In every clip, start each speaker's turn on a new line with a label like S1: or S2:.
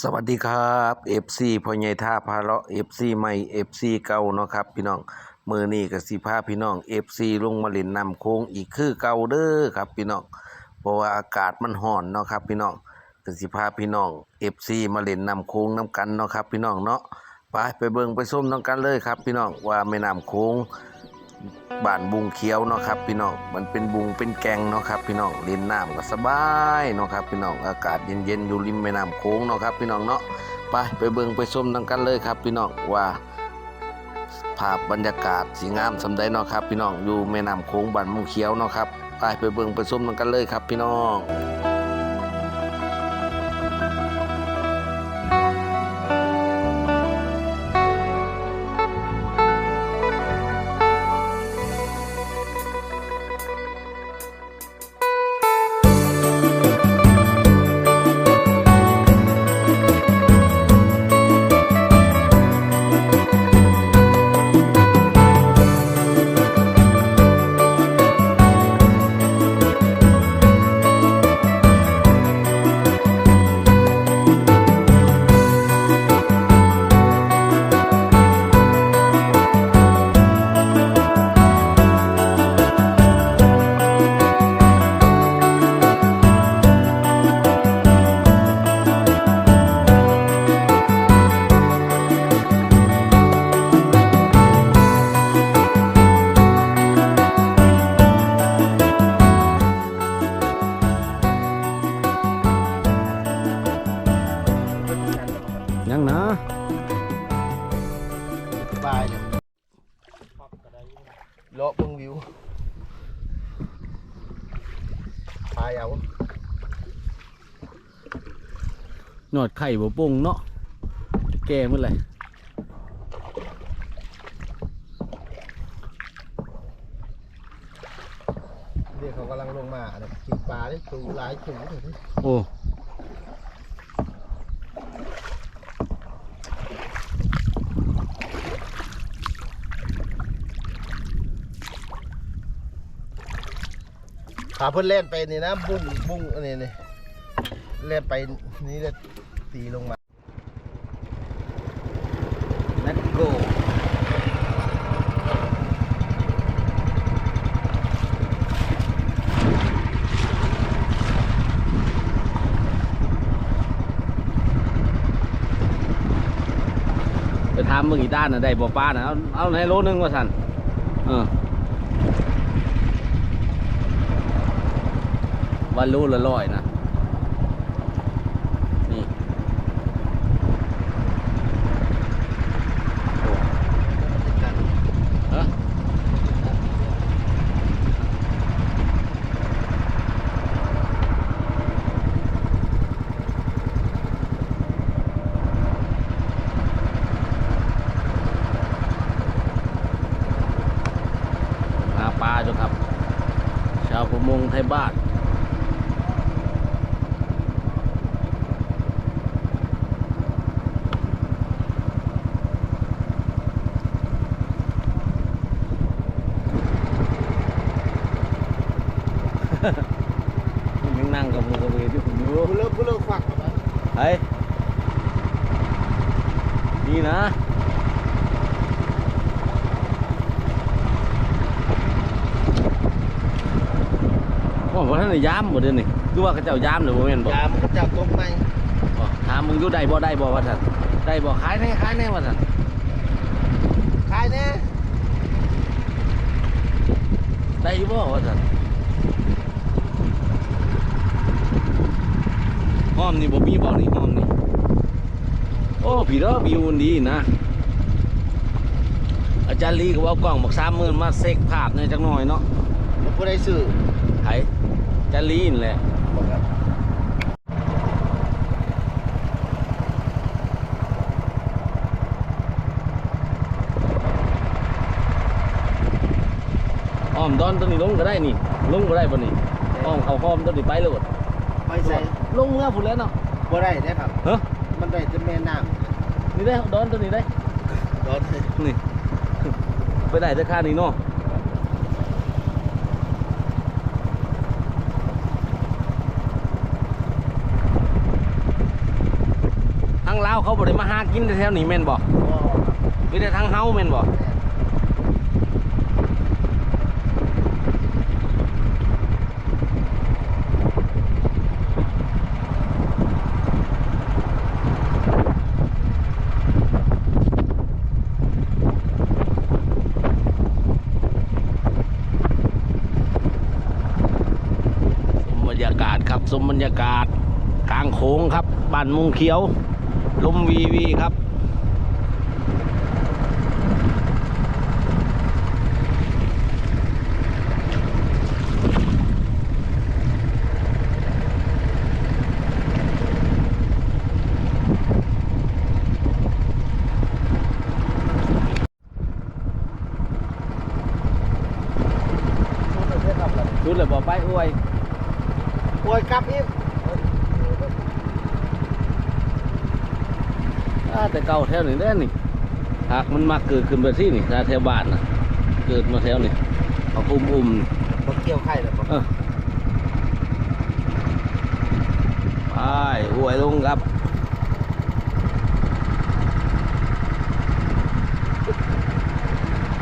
S1: สวัสดีครับ FC พ่อใหญ่ท่าพาเลาะ FC ใหม่ FC เก่าเนาะครับ พี่น้องมือนี้ก็สิพาพี่น้อง FC ลงมาเล่นน้ำโค้งอีกคือเก่าเด้อครับ พี่น้องเพราะว่าอากาศมันร้อนเนาะครับ พี่น้องก็สิพาพี่น้อง FC มาเล่นน้ำโค้งน้ำกันเนาะครับ พี่น้องเนาะไปไปเบิ่งไปส้มน้ำกันเลยครับ พี่น้องว่าแม่น้ำโค้ง บ้านบุงเขียวเนาะครับพี่น้องมันเป็นบุงเป็นแกงเนาะครับพี่น้องเล่นน้ำก็สบายเนาะครับพี่น้องอากาศเย็นๆอยู่ริมแม่น้ำโค้งเนาะครับพี่น้องเนาะไปไปเบิ่งไปชมดังกันเลยครับ พี่น้องว่าภาพบรรยากาศสีงามสำใดเนาะครับ พี่น้องอยู่แม่น้ำโค้งบ้านบุงเขียวเนาะครับไปไปเบิ่งไปชมดังกันเลยครับ พี่น้อง หนวดไข่บ่ปุ้งเนาะแก่เมื่อไหร่
S2: เดี๋ยวเขากำลังลงมาเนี่ยกินปลาเนี่ยตูหลายตูเลย
S1: โอ้
S2: ขาเพิ่นเล่นไปนี่นะบุ้งบุ้งอันนี้นี่เล่นไปนี่เลย ตีลงมา
S1: นัทโกไปทำมึงอีด้านนะได้บ่ป้านะเอาเอาในโลนึงว่าสันเออวันรู้ละร้อยนะ นี่ฮะหาปลาจ้ะครับ ชาวประมงไทยบ้าน ยังนั่งกับมือกับมือที่ผมอยู่
S2: ผู้เลิกผู้เลิกควักออกมา
S1: เฮ้ยนี่นะว่าเพราะท่า นได้ย้ำบ่เดี๋ยวนี้คือว่าเขาเจ้าย้ำหรือบ่แม่นบ่
S2: ยามเจ้าต้มไหม
S1: บ่ถามมึงอยู่ได้บ่ได้บ่ว่าท่านได้บ่ขายแน่ขายแน่ว่าท่าน
S2: ขายแน่
S1: ได้อยู่บ่ว่าท่านห้อมนี่บ่มีบ่นี่ห้อมนี่โอ้พี่เด้อวิวดีนะ อาจารย์ลีก็ว่าเอากล้องบอกสามหมื่นมาเซ็กภาพหน่อยจักหน่อยเนาะ
S2: แล้วผู้ใดซื้อ
S1: ไผอา จารย์ลีนี่แหละ
S2: บอกครับ
S1: อ้อมดอนตัวนี้ลงก็ได้นี่ลงก็ได้บ่นี่อ้อมเขาห้อมตัวนี้ไปเลย
S2: ไปใส่
S1: ลงเมื่อพุ่นแล้วเนาะ
S2: บ่ได้ได้ครับ
S1: เฮ้
S2: มันได้จะแม่น้ำ
S1: นี่ได้ดอนตัวนี้ได้
S2: โดน
S1: นี่ไปได้แต่ค่านี้เนาะ ลาวเขาบ่ได้มาหากินแถวนี้แม่นบ่
S2: ก็
S1: มีแต่ทั้งเฮาแม่นบ่ชมบรรยากาศครับชมบรรยากาศกลางโค้งครับบ้านมุงเขียว ลมวีวีครับ
S2: ชุดเลยครับล่ะ
S1: ชุดเลยบอกไปอวย
S2: โอ้ยกลับอีก
S1: อ่าแต่ เก่าแถวนี้เด้อนี่หากมันมาเกิดขึ้นแบบที่นี่ถ้าแถวบ้านนะเกิดมาแถวนี้เขาอุ้มอุ้ม
S2: บ่เกี่ยวไข่แล้วบ่
S1: ๆเออไปอวยลงครับ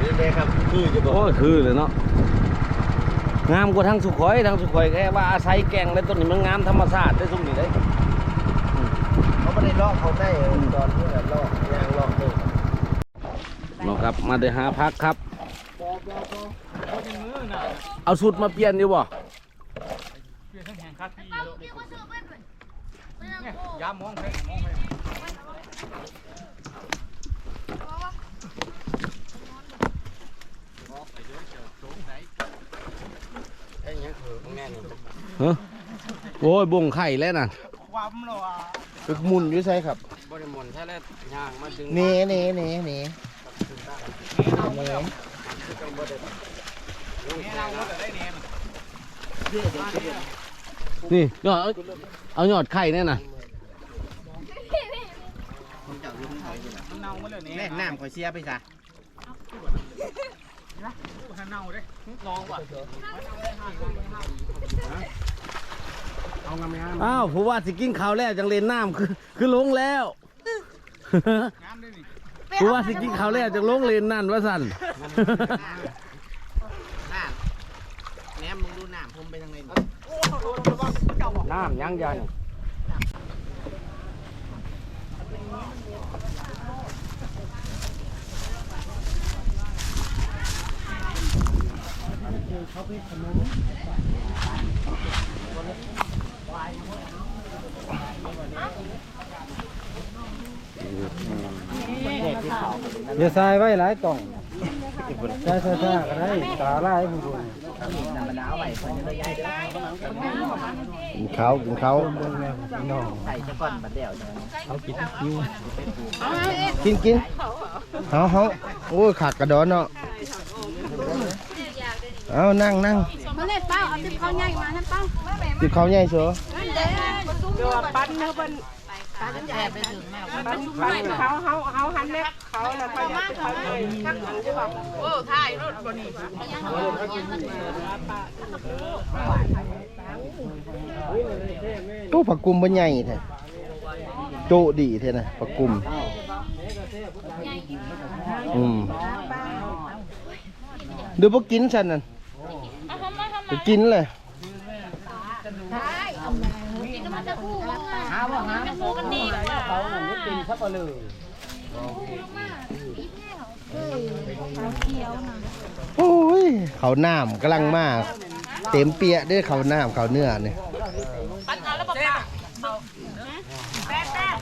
S2: นี่เลยครับคือจะบอก
S1: โอ้ยคือเลยเนาะงามกว่าทั้งสุขอยทั้งสุขอยแค่ว่าอาศัยแกงแล้วต้นนี้มันงามธรรมชาติได้สุ่มนี่ได้
S2: เขาไม่ได้ลอกเขาได้ตอนที่ลอกยางลอกเลย
S1: เนาะครับมาได้หาพักครับ เอาชุดมาเปลี่ยนอยู่บ่
S3: ยามมองไปมองไป
S2: ไอ้เนี้ยคือแม่นี่
S1: ฮะโอ้ยบ่งไข่แล้วน่ะ
S3: ความหรอ
S2: คือหมุนอยู่ใช่ครับ
S3: บริมนใช่แล้วยางมาดึง
S2: เน่เน่เน่เน่เน่
S3: นี่เราก็จะได้เนม
S1: นี่ยอดเอาเอายอดไข่แน่น่ะ
S3: มันเน่ามาเลยนี่
S2: แม่น้ำข่อยเสียไปซะ
S3: มันเน่าเด้ลองว่ะ
S2: เอางามงาม
S1: อ้าวผู้ว่าสิกินข้าวแล้วจังเล่นน้ำคือคือลงแล้ว
S3: งามด้วยนี่
S1: ผู้ว่าสิกินข้าวแล้วจังลงเล่นนั่นว่าสั่น
S2: น้ำแหนมมึงดูน้ำผมไปทางไหน
S1: น้ำยังยัน
S4: อย่าใส่ไว้หลายกล่องใส่ซ่าๆก็ได้ตาลายผู้คน
S2: กินเขากินเขา
S4: น้อง
S2: กินกินเฮาเฮาโอ้ยขากกระดอนเนาะเอานั่งนั่ง
S5: มาเล่นเป้าเอาติ๊บข้าวใหญ่มาท่านเป้า
S2: ติดเขาใหญ่เสือ
S5: ตัวปั้นเนื้อปั้นปั้น เขาเขาเขาหันเล็บเขาแล้วเขาอยากเขาเลยขั้นหันใช่ป่ะโอ้ถ่ายรถบนนี้
S2: ตู้ผักกุมบ่ใหญ่แท้โตดีแท้นะผักกุมอืมดี๋ยวบ่กินฉันนั่นกินเลย
S5: มันจะคู่ หาว่าหาคู่กันดีกว่า
S4: เขาน่ะมันเป็นสับปะเลอ
S2: โอ้ยเขาวน้ำกำลังมาก เต็มเปียะด้วยเขาวน้ำเขาเนื้อเนี่ย
S5: ปั้นเอาแล้วบอกป้าแป๊ะแป๊ะ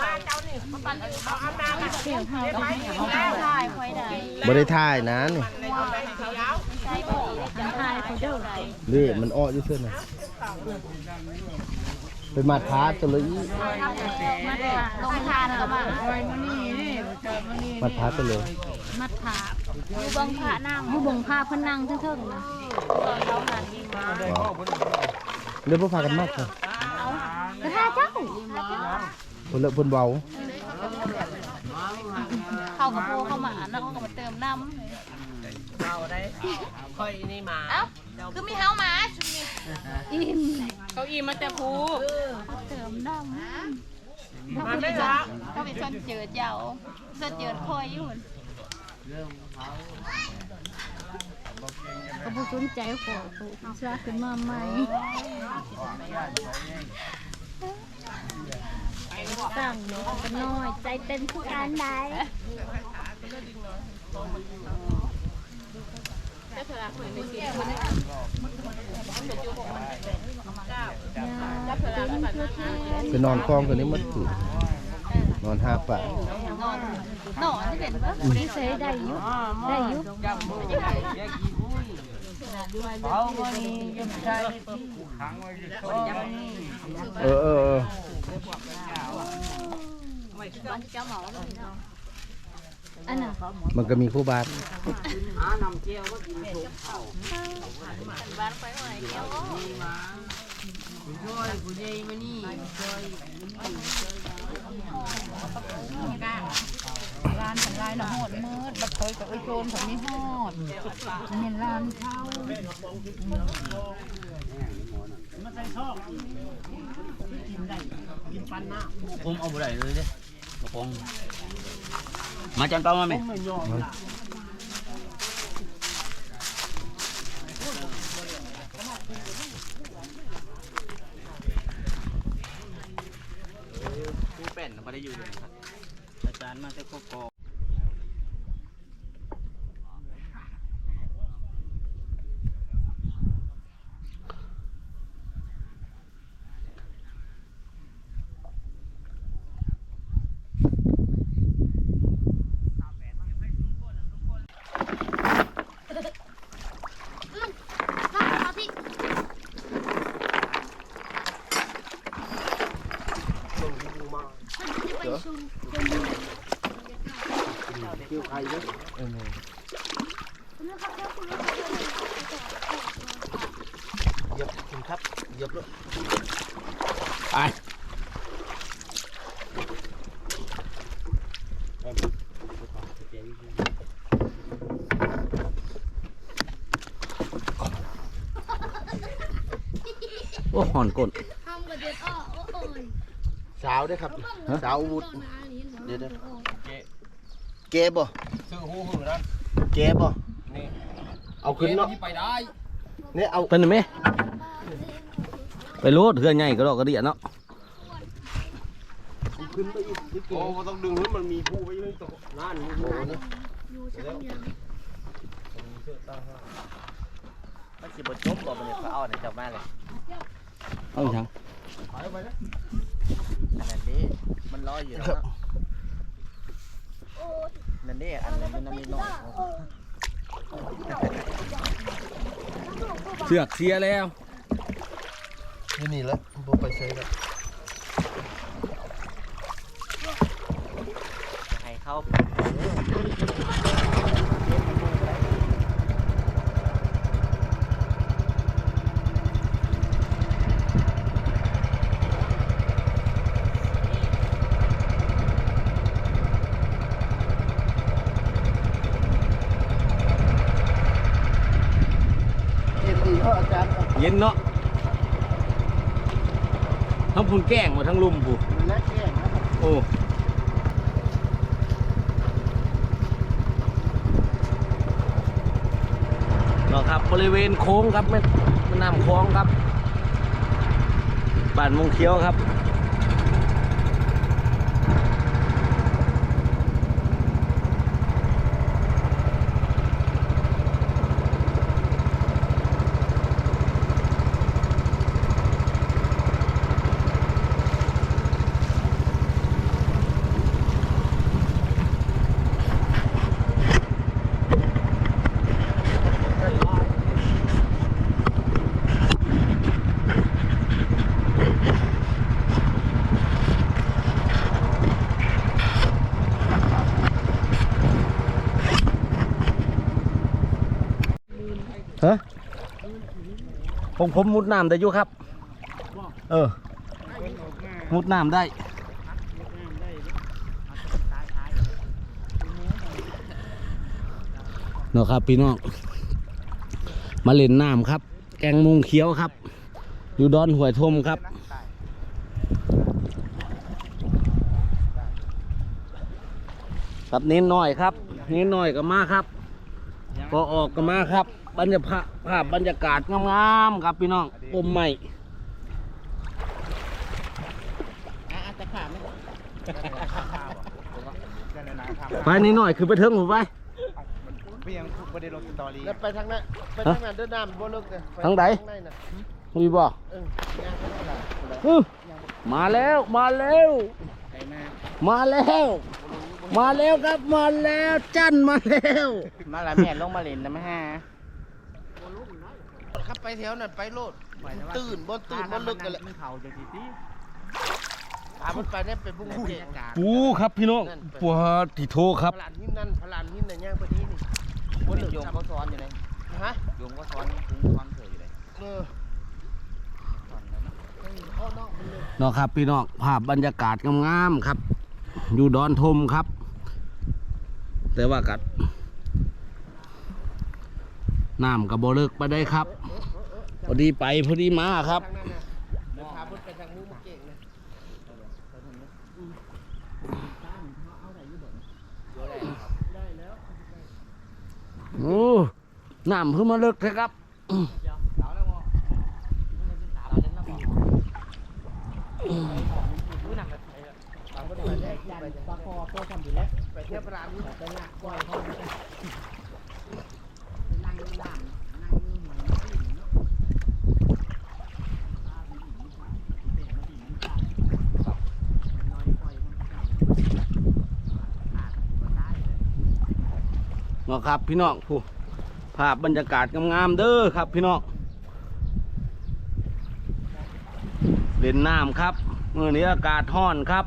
S5: มาเจ้านี่มาปั้นเอาเอาน้ำมาเที่ยวเฮาถ่ายคอยได้
S2: บ่ได้ท่ายนะนี่
S5: ใช่บ่ถ่ายเขาเด้อ
S2: เล่มันอ้ออยู่เสื้อน่ะ ไปมาท้าตัวเลย
S5: มาลงทานแล้วมา
S2: มาท้าตัวเลย
S5: มัดขาอยู่บังพระนั่งอยู่บังพระเพิ่นนั่งเทิงๆนะเราหันมา
S2: เดี๋ยวพวกพากันมากเลย
S5: เอากระทาเจ้า
S2: คนละคนเบา
S5: เข้ากับโพเข้ามาแล้วเขาก็มาเติมน้ำ
S3: ค่อยนี่มา
S5: เอ้าคือมีเฮามาชุดนี้อิ่มเขาอิ่มมาแต่ภูเติมน้ำ
S3: มา
S5: มันไม่ละก็เป็นส้นเจือเจ้าส้นเจือคอยอยู่ก็ผู้สนใจขอผู้ชาขึ้นมาใหม่สั่งเนาะกันน้อยใจเต้นผู้การใด
S2: ไปนอนคลองตัวนี้มันคืนนอนห้าป่า
S5: หนอนที่เป็นว่าไม่ได้ใช้ได้ยุได้ยุ
S2: เออเออเออ
S5: อันน่ะ
S2: มันก็มีคู่บาท
S5: ร้านของร้านน่ะหอดมืดบัดเคยกับไอ้โจรผมไม่หอดเห็นร้านเช่า
S3: ผมเอาบ่ได้เลยเด้ กระป๋องมาจันเปามาไหมผู้เป็นไม่ได้อยู่เลยครับอาจารย์มาแต่ก็กอ
S2: เหยียบคุณครับเหยียบแล้ว
S3: ไป
S1: โอ้หอนก้น
S2: สาวด้วยครับ สาววุฒเดี๋ยวเดี๋ยว เกบ่
S3: ซื้อหูหือนั่น
S2: เกบ่เอาขึ้นเนาะ
S3: ไปได้
S2: เนี่ยเอา
S1: เป็นไหมไปรูดเฮือนใหญ่ก็ดอกกระเดียเนาะ
S2: ขึ้นไปอีกนิด
S3: โอ้ต้องดึงให้มันมีผู้ไว้ในตัวนั่น
S2: โอ้นี่
S3: มันสิบ่จบบ่มันเขาเอาเนี่ยจับมาเลย
S1: เอาอีกทาง
S3: อันนั้นดิมันลอยอยู่แล้ว นั่นดิอันนั้นมันมีน้อย
S1: เสือกเสียแล้ว
S2: นี่นี่แล้วบ่ไปใช้แล้ว
S3: ให้เขา
S2: เอ็นดีเนาะอาจารย์
S1: เย็ นเนาะทั้งพุ่นแกล้งหมาทั้งลุมผู้
S2: และแก้นะครับ
S1: โอ้เนาะครับบริเวณโค้งครับแม่แม่น้ำคลองครับบ้านมงเขียวครับ ผมผมมุดน้ำได้อยู่ครับ เออ มุดน้ำได้ เนาะครับพี่น้อง มาเล่นน้ำครับ แกงมุงเขียวครับ อยู่ดอนหวยทมครับครับเน้นหน่อยครับ เน้นหน่อยก็มาครับ พอออกก็มาครับ บรรยากาศภาพบรรยากาศงามๆครับพี่น้องอมใหม่ไปนิดหน่อยคือไปเทิงผมไป
S2: แล้วไปทางนั้นไปทางนั้นเดินน้ำบ่ลึกเลยป
S1: ทางใด
S2: ในน่ะ
S1: มีบ่
S2: เออย่างไปทางนั้น
S1: อื้อมาแล้วมาแล้วมาแล้ว มาแล้วครับมาแล้วจันมาแล้ว
S3: มาละแม่ลงมาเล่นนะแม่ฮะ
S2: ขับไปแถวนั้นไปโลดตื่นบ่ตื่นบ่ลึกกันแหละ
S3: เขาจะสิติ
S2: พามันไปเนี่ยไปบุ้งเจ
S1: ปูครับพี่น้องปัวที่โทครับ
S2: พลานหินนั่นพลานหินน่ะย่างไปนี้นี่บ่ลึก
S3: โยม
S2: ครับ
S3: ก็ซ้อนอยู่เลย
S2: ฮะ
S3: โยมก็ซ้อนคุ้มซ้อนเสืออยู่เลย
S2: เออ
S1: เนาะครับ พี่น้องภาพบรรยากาศงามๆครับ อยู่ดอนทมครับ แต่ว่ากัดน้ำกับโบเลิกไปได้ครับพ อดีไปพอดีมาครับ
S2: ทางนั้นน่ะเดี๋ยวพาเพิ่นไปทางนู้นมันเก่งนะ
S1: โอ้น้ำเพิ่งมาเลิกเลยครับ
S2: ไปเที่ยวพลานหินไปละก้อยเขา
S1: เนะครับพี่น้องผู้ภาพบรรยากาศงามๆเด้อครับพี่น้องเล่นน้ำครับเมื่อนี้อากาศร้อนครับ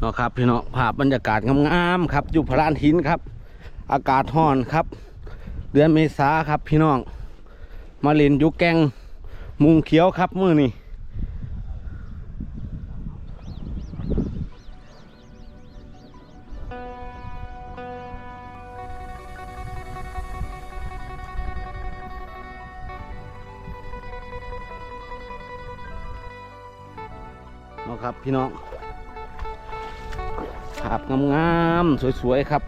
S3: เนาะ
S1: ครับพี่น้องภาพบรรยากาศงามๆครับ อยู่พระลานหินครับ อากาศร้อนครับ เดือนเมษาครับพี่น้อง มาเล่นยุกแกงมุงเขียวครับมือนี่นะครับพี่น้องภาพงามๆสวยๆครับ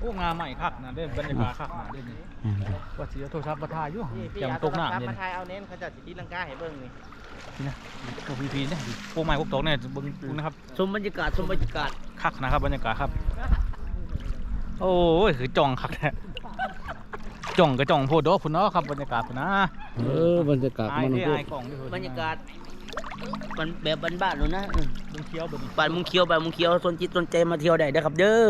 S6: โอ้งามใหม่คักนะเด่นบรรยากาศคักนะเด่นว่าสิเอาโทรศัพท์มาถ่ายอยู่แจ่มตกหน้า
S3: ครั
S6: เด่น
S3: มาถ่ายเอาเน้นเขาจะสิตีลังกาให้เบิ่งนี่
S6: นี่นะพวกพีๆเนี่ยพวกไม้พวกตกเนี่ยเบิ่งดูนะครับ
S3: ชมบรรยากาศชมบรรยากาศ
S6: คักนะครับบรรยากาศครับ โอ้ยคือจ่องคักแท้จ่องกับจ่องโพดดอกพุ่นเนาะครับบรรยากาศพุ่นนะ
S1: เออบรรยากาศ
S6: อาย
S1: มัน
S6: ที่
S1: ก็
S6: อายกล่องที่พุ่น
S3: บรรยากาศ มันแบบบ้านๆเลยนะ
S6: เบิ่งเคี้ยวเบิ่ง
S3: บ้านมุงเขียวบ้านมุงเขียวสนจิตสนใจมาเที่ยวได้เด้อครับ เด้อ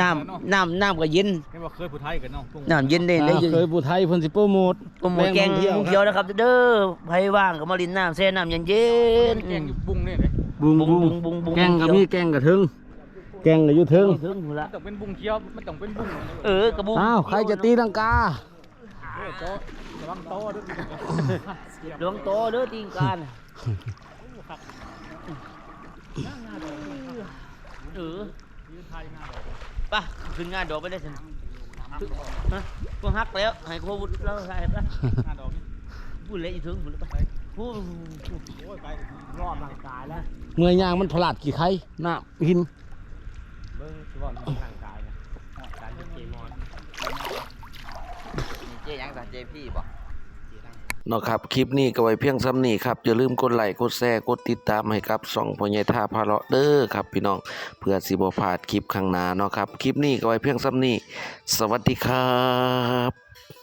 S3: น้ำน้ำน้ำก็เย็น
S6: เห็นว่าเคยผู้ไทยกันเนาะกุ้ง
S3: น้ำเย็นได้เลย
S1: เคยผู้ไทยเพิ่นสิโปรโมท
S3: โปรโมทแกง
S1: เที่ยว
S3: บุ้งเขียวนะครับเด้อไผว่างก็มาลินน้ำแช่น้ำเย็นเย็น
S6: แกงอยู่บุ้งนี่เลย
S1: บุ้ง
S3: บุ้
S1: บุ้
S3: ง
S1: ง
S3: บุ้งบุ้ง
S1: แกงก็มีแกงกระทึงแกงก็อยู่ทึง
S3: ถึงหูละ
S6: มันต้องเป็นบุ้งเขียวมันต้องเป็นบุ้ง
S3: เออกระบุ้ง
S1: อ้าวใครจะตีลังกา
S6: เออโตระวังโตด้วย
S3: หลวงโต เด้อตีนการเออไป่ะขึ้นงานดอกไปได้สิฮะก็ฮักแล้วให้โควิดแล้วใช่ปะ
S6: หน้าดอกนี่
S3: พูดเลยอีถึงพูดเลยไปพูด
S6: โอ้ยไป
S3: รอบร่างกายแล้ว
S1: เมื่อยางมันผลาดกี่ไข่น้ำหิน
S3: เบิ้งสิว่าร่างกายนะการเป็นเจมอนเจยังกับเจพี่บ่
S7: เนาะครับคลิปนี้ก็ไว้เพียงซ้ำนี้ครับอย่าลืมกดไลค์กดแชร์กดติดตามให้ครับส่องพ่อใหญ่ท่าพาเลาะเด้อครับพี่น้องเพื่อสิบพลาดคลิปข้างหน้าเนาะครับคลิปนี้ก็ไว้เพียงซ้ำนี้ สวัสดีครับ